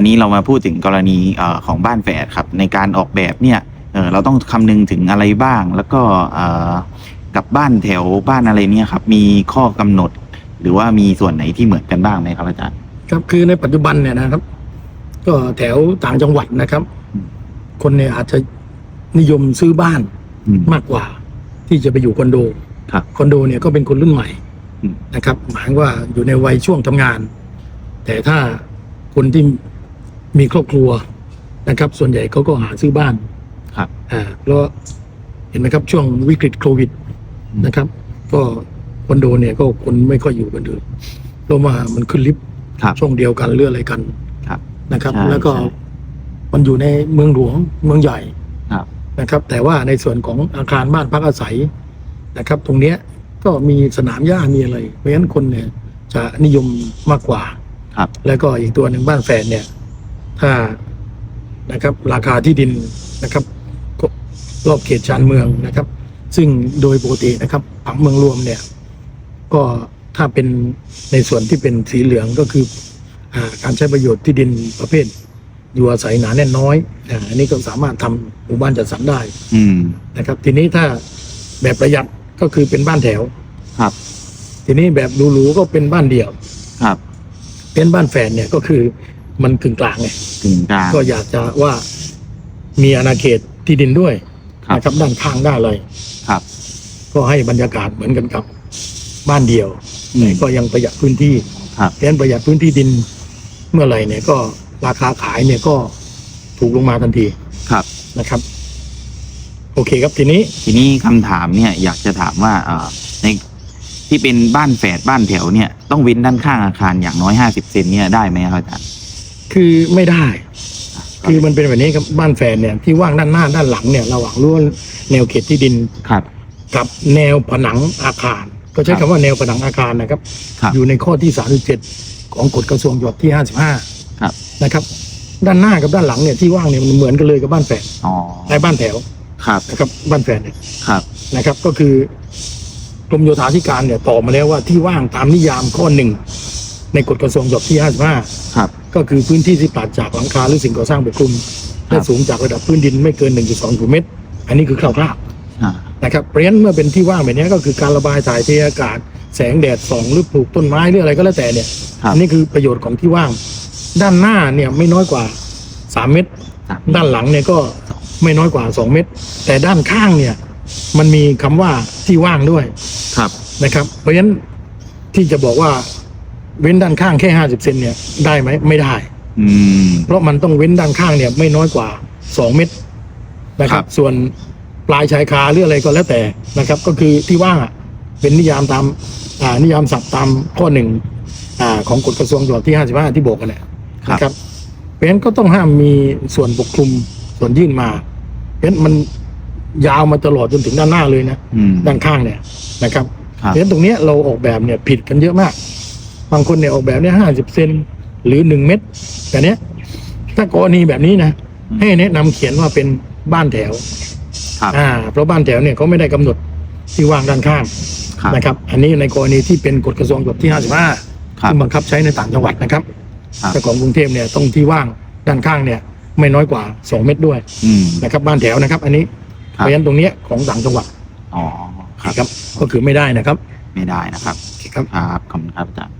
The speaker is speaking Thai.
วันนี้เรามาพูดถึงกรณีเอ่อของบ้านแฝดครับในการออกแบบเนี่ยเอ่อเราต้องคำนึงถึงอะไรบ้าง แล้วก็เอ่อกับบ้านแถวบ้านอะไรเนี่ยครับมีข้อกำหนด หรือว่ามีส่วนไหนที่เหมือนกันบ้างไหมครับอาจารย์ครับคือในปัจจุบันเนี่ยนะครับ ก็แถวต่างจังหวัดนะครับอืมคนเนี่ยอาจจะนิยมซื้อบ้านอืมมากกว่า ที่จะไปอยู่คอนโดครับคอนโดเนี่ยก็เป็นคนรุ่นใหม่อืมนะครับ หมายว่าอยู่ในวัยช่วงทำงาน แต่ถ้าคนที่ มีครอบครัวนะครับ ส่วนใหญ่เขาก็หาซื้อบ้านครับ อ่าเพราะเห็นไหมครับช่วงวิกฤตโควิดอืมนะครับ ก็คอนโดเนี่ยก็คนไม่ค่อยอยู่กันเลยเพราะว่ามันขึ้นลิฟต์ครับ ช่วงเดียวกันหรืออะไรกันครับนะครับ ใช่แล้วก็ใช่มันอยู่ในเมืองหลวงเมืองใหญ่ครับ นะครับ แต่ว่าในส่วนของอาคารบ้านพักอาศัยนะครับ ตรงเนี้ยก็มีสนามหญ้ามีอะไรเพราะฉะนั้นคนเนี่ยจะนิยมมากกว่า ครับ แล้วก็อีกตัวหนึ่งบ้านแฝดเนี่ย ถ้านะครับ ราคาที่ดินนะครับก็รอบเขตชานเมืองนะครับ ซึ่งโดยปกตินะครับผังเมืองรวมเนี่ย ก็ถ้าเป็นในส่วนที่เป็นสีเหลืองก็คืออาการใช้ประโยชน์ที่ดินประเภท อยู่อาศัยหนาแน่นน้อยอาอันนี้ก็สามารถทำหมู่บ้านจัดสรรได้ อืมนะครับ ทีนี้ถ้าแบบประหยัดก็คือเป็นบ้านแถวครับ ทีนี้แบบหรูๆก็เป็นบ้านเดี่ยวครับ เป็นบ้านแฝดเนี่ยก็คือ มันกึ่งกลางไงถึงกลาง ก็อยากจะว่ามีอาณาเขตที่ดินด้วยครับ นะครับด้านข้างได้เลยครับ ก็ให้บรรยากาศเหมือนกันกับบ้านเดียวอืม แต่ก็ยังประหยัดพื้นที่ครับ เพราะฉะนั้นประหยัดพื้นที่ดินเมื่อไหร่เนี่ยก็ราคาขายเนี่ยก็ถูกลงมาทันทีครับ นะครับ โอเคครับทีนี้ ทีนี้คำถามเนี่ยอยากจะถามว่าเอ่อในที่เป็นบ้านแฝดบ้านแถวเนี่ยต้องเว้นด้านข้างอาคารอย่างน้อยห้าสิบเซนเนี่ยได้ไหมครับอาจารย์ คือไม่ได้ครับคือมันเป็นแบบนี้ครับบ้านแฟนเนี่ยที่ว่างด้านหน้าด้านหลังเนี่ยระหว่างรั้วแนวเขตที่ดินครับ กับแนวผนังอาคาร ก็ใช้ครัคำบว่าแนวผนังอาคารนะครับ ครับ อยู่ในข้อที่37ของกฎกระทรวงฉบับที่55ครับนะครับ ด้านหน้ากับด้านหลังเนี่ยที่ว่างเนี่ยมันเหมือนกันเลยกับบ้านแฝดอ๋อในบ้านแถวครับนะครับบ้านแฝดเนี่ย ครับนะครับก็คือกรมโยธาธิการเนี่ยตอบมาแล้วว่าที่ว่างตามนิยามข้อหนึ่งในกฎกระทรวงฉบับที่55ครับ ก็คือพื้นที่ที่ปราศจากหลังคาหรือสิ่งก่อสร้างปกคลุมครับและสูงจากระดับพื้นดินไม่เกิน 1.2กิโลเมตร อันนี้คือคร่าวอ่าๆนะครับเพราะฉะนั้นเมื่อเป็นที่ว่างแบบนี้ก็คือการระบายถ่ายเทอากาศ แสงแดดส่องหรือปลูกต้นไม้หรืออะไรก็แล้วแต่เนี่ยครับอันนี้คือประโยชน์ของที่ว่าง ด้านหน้าเนี่ยไม่น้อยกว่า 3 เมตรครับด้านหลังเนี่ยก็ไม่น้อยกว่า 2 เมตร แต่ด้านข้างเนี่ยมันมีคำว่าที่ว่างด้วยครับนะครับ เพราะฉะนั้นที่จะบอกว่า เว้นด้านข้างแค่50เซนเนี่ยได้ไหมไม่ได้ อืม เพราะมันต้องเว้นด้านข้างเนี่ยไม่น้อยกว่า2เมตรนะครัครับ บ ส่วนปลายชายคาหรืออะไรก็แล้วแต่นะครับ ก็คือที่ว่างอะเป็นนิยามตามอ่านิยามศัพท์ตามข้อหนึ่งอ่าของกฎกระทรวงฉบับที่55ที่บอกกันเนี่ยครับนะครับเพราะฉะนั้นก็ต้องห้ามมีส่วนปกคลุมส่วนยื่นมา เพราะฉะนั้นมันยาวมาตลอดจนถึงด้านหน้าเลยนะ อืมด้านข้างเนี่ยนะครับ ครับ เพราะฉะนั้นตรงเนี้ยเราออกแบบเนี่ยผิดกันเยอะมาก บางคนเนี่ยออกแบบเนี่ยห้าสิบเซนหรือหนึ่งเมตรแต่เนี้ยถ้ากรณีแบบนี้นะอืมให้แนะนำเขียนว่าเป็นบ้านแถวครับอ่าเพราะบ้านแถวเนี่ยเขาไม่ได้กำหนดที่ว่างด้านข้างครับนะครับ อันนี้ในกรณีที่เป็นกฎกระทรวงฉบับที่ 55ครับซึ่งบังคับใช้ในต่างจังหวัดนะครับครับแต่ของกรุงเทพเนี่ยต้องที่ว่างด้านข้างเนี่ยไม่น้อยกว่า 2 เมตรด้วยอืมนะครับบ้านแถวนะครับ อันนี้คเพรับราะฉะนั้นตรงเนี้ยของต่างจังหวัดอ๋อครับนะครับก็คือไม่ได้นะครับ ไม่ได้นะครับครับครับขอบคุณครับอาจารย์